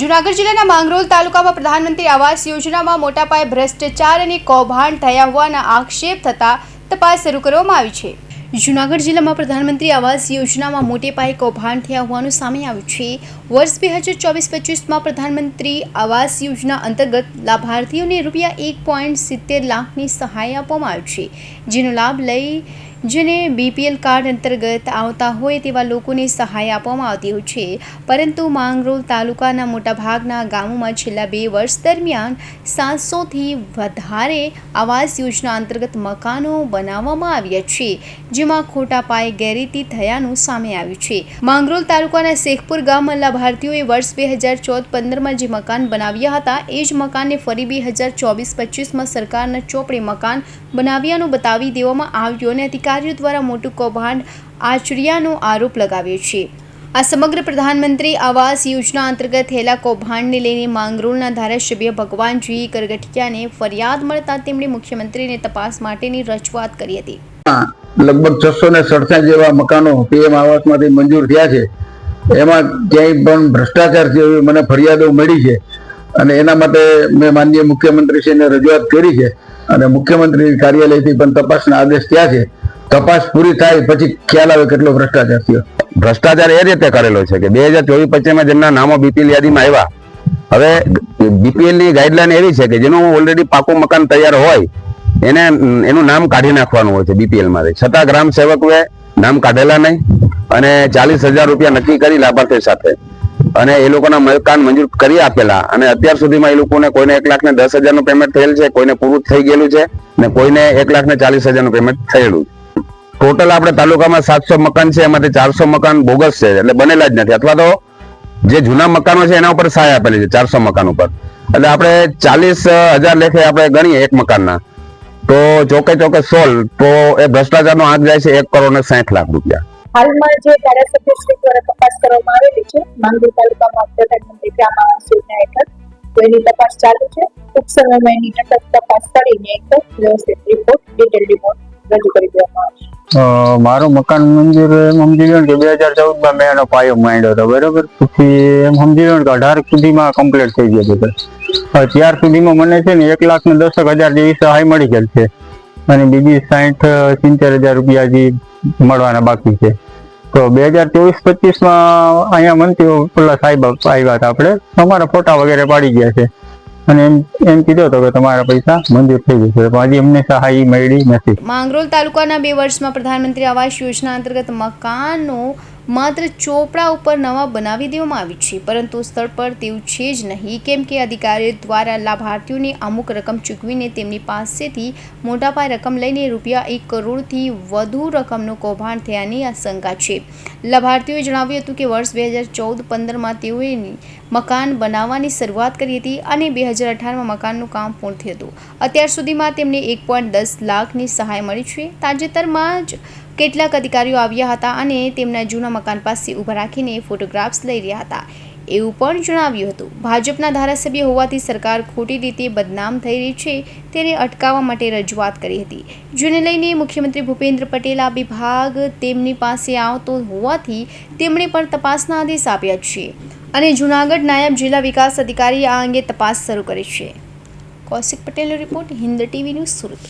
જૂનાગઢ જિલ્લાના માંગરોલ તાલુકામાં પ્રધાનમંત્રી આવાસ યોજનામાં મોટા પાયે ભ્રષ્ટાચાર અને કૌભાંડ થયા હોવાના આક્ષેપ થતા તપાસ શરૂ કરવામાં આવી છે. જૂનાગઢ જિલ્લામાં પ્રધાનમંત્રી આવાસ યોજનામાં મોટે પાયે કૌભાંડ થયા હોવાનું સામે આવ્યું છે. વર્ષ બે હજાર ચોવીસ પચીસમાં પ્રધાનમંત્રી આવાસ યોજના અંતર્ગત લાભાર્થીઓને રૂપિયા એક પોઈન્ટ સિત્તેર લાખની સહાય આપવામાં આવી છે, જેનો લાભ લઈ જેને બીપીએલ કાર્ડ અંતર્ગત આવતા હોય તેવા લોકોને સહાય આપવામાં આવતી હોય છે. પરંતુ માંગરોળ તાલુકાના મોટાભાગના ગામોમાં છેલ્લા બે વર્ષ દરમિયાન સાતસોથી વધારે આવાસ યોજના અંતર્ગત મકાનો બનાવવામાં આવ્યા છે, જેમાં ખોટા પાયે ગેરરીતિ થયાનું સામે આવ્યું છે. માંગરોળ તાલુકાના શેખપુર ગામમાં લાભાર્થીઓએ વર્ષ બે હજાર ચૌદ પંદરમાં જે મકાન બનાવ્યા હતા, એ જ મકાનને ફરી બે હજાર ચોવીસ પચીસમાં સરકારના ચોપડે મકાન બનાવ્યાનું બતાવી દેવામાં આવ્યું અને અધિકારીઓ દ્વારા મોટું કૌભાંડ આચર્યાનો આરોપ લગાવ્યો છે. આ સમગ્ર પ્રધાનમંત્રી આવાસ યોજના અંતર્ગત થયેલા કૌભાંડને લઈને માંગરોળના ધારાસભ્ય ભગવાનજી કરગઠિયાને ફરિયાદ મળતા તેમણે મુખ્યમંત્રીને તપાસ માટેની રજૂઆત કરી હતી. લગભગ છસો ને સડસઠ જેવા મકાનો પીએમ આવાસમાંથી મંજૂર થયા છે. એમાં ક્યાંય પણ ભ્રષ્ટાચાર એવી મને ફરિયાદો મળી છે. અને એના માટે મેં માનનીય મુખ્યમંત્રીશ્રીને રજૂઆત કરી છે. અને મુખ્યમંત્રી કાર્યાલયથી પણ તપાસના આદેશ થયા છે. તપાસ પૂરી થાય, પછી ખ્યાલ આવે કેટલો ભ્રષ્ટાચાર થયો. ભ્રષ્ટાચાર એ રીતે કરેલો છે કે બે હજાર ચોવીસ પચીસમાં જેમના નામો બીપીએલ યાદીમાં આવ્યા. હવે બીપીએલની ગાઈડલાઈન એવી છે કે જેનું ઓલરેડી પાકું મકાન તૈયાર હોય, એને, એનું નામ કાઢી નાખવાનું હોય છે બીપીએલમાંથી છતાં ગ્રામ સેવકોએ નામ કાઢેલા નહીં અને ચાલીસ હજાર રૂપિયા નક્કી કરી લાભાર્થી સાથે. અને એ લોકોના મકાન મંજૂર કરી આપેલા. અને અત્યાર સુધીમાં એ લોકોને કોઈને એક લાખ ને દસ હજારનું પેમેન્ટ થયેલ છે, કોઈને પૂરું થઈ ગયેલું છે, ને કોઈને એક લાખ ને ચાલીસ હજારનું પેમેન્ટ થયેલું છે. ટોટલ આપણે તાલુકામાં સાતસો મકાન છે, એમાંથી ચારસો મકાન બોગસ છે, એટલે બનેલા જ નથી. અથવા તો જે જૂના મકાનો છે, એના ઉપર સહાય આપેલી છે, ચારસો મકાન ઉપર. એટલે આપણે ચાલીસ હજાર લેખે આપણે ગણીએ એક મકાનના. તો ચોકે ચોકે સોલ, તો એ ભ્રષ્ટાચારનો આંક જાય છે એક કરોડ સાઠ લાખ રૂપિયા. હાલમાં જે ધારાસભ્ય શ્રી દ્વારા તપાસ કરવામાં આવેલી છે માંગરોળ તાલુકામાં પ્રધાનમંત્રી ગ્રામ આવાસ યોજના હેઠળ. તો એની તપાસ ચાલુ છે. ટૂંક સમયમાં એની તપાસ કરીને એક વ્યવસ્થિત રિપોર્ટ ડિટેલ રિપોર્ટ રજૂ કરી દેવામાં મારું મકાન મંજૂર એમ સમજી લો કે બે હજાર ચૌદમાં મેં એનો પાયો માંડ્યો હતો, બરોબર? પછી એમ સમજી લો કે અઢાર સુધીમાં કમ્પ્લીટ થઈ ગયો હતો ત્યાર સુધીમાં મને છે ને એક લાખ ને દસક હજાર જેવી સહાય મળી ગયેલ છે. અને બીજી સાઠ, સિત્તેર હજાર રૂપિયા હજી મળવાના બાકી છે. તો બે હજાર ચોવીસ પચીસમાં અહીંયા મંત્રીઓ પેલા સાહેબ આવ્યા હતા આપણે. અમારા ફોટા વગેરે પાડી ગયા છે. અને એમ એમ કીધો હતો કે તમારા પૈસા મંજૂર થઈ જશે. પણ હજી અમને સહાય મળી નથી. માંગરોલ તાલુકાના બે વર્ષમાં પ્રધાનમંત્રી આવાસ યોજના અંતર્ગત મકાનો માત્ર ચોપડા ઉપર નવા બનાવી દેવામાં આવી છે, પરંતુ સ્થળ પર તેવું છે જ નહીં. કેમ કે અધિકારીઓ દ્વારા લાભાર્થીઓને અમુક રકમ ચૂકવીને તેમની પાસેથી મોટાપાય રકમ લઈને રૂપિયા એક કરોડથી વધુ રકમનું કૌભાંડ થયાની આશંકા છે. લાભાર્થીઓએ જણાવ્યું હતું કે વર્ષ બે હજાર ચૌદ પંદરમાં તેઓએ મકાન બનાવવાની શરૂઆત કરી હતી અને બે હજાર અઢારમાં મકાનનું કામ પૂર્ણ થયું હતું. અત્યાર સુધીમાં તેમને એક પોઈન્ટ દસ લાખની સહાય મળી છે. તાજેતરમાં જ કેટલાક અધિકારીઓ આવ્યા હતા અને તેમના જૂના મકાન પાસે ઊભા રાખીને ફોટોગ્રાફ્સ લઈ રહ્યા હતા. એવું પણ જણાવ્યું હતું. ભાજપના ધારાસભ્ય હોવાથી સરકાર ખોટી રીતે બદનામ થઈ રહી છે તેને અટકાવવા માટે રજૂઆત કરી હતી. જેને લઈને મુખ્યમંત્રી ભૂપેન્દ્ર પટેલ આ વિભાગ તેમની પાસે આવતો હોવાથી તેમણે પણ તપાસના આદેશ આપ્યા છે. અને જૂનાગઢ નાયબ જિલ્લા વિકાસ અધિકારી આ અંગે તપાસ શરૂ કરી છે. કૌશિક પટેલનો report Hind TV news Surat.